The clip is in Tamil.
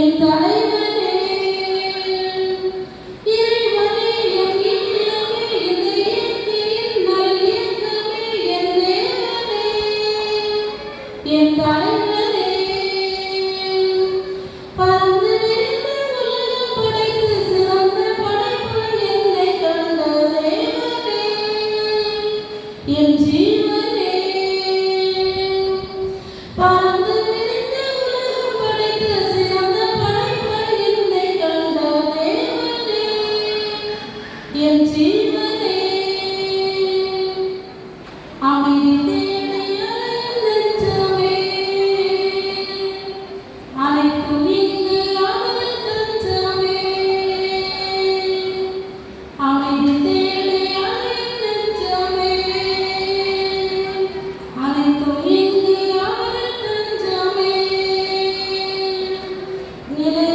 என் தலைவர் E ele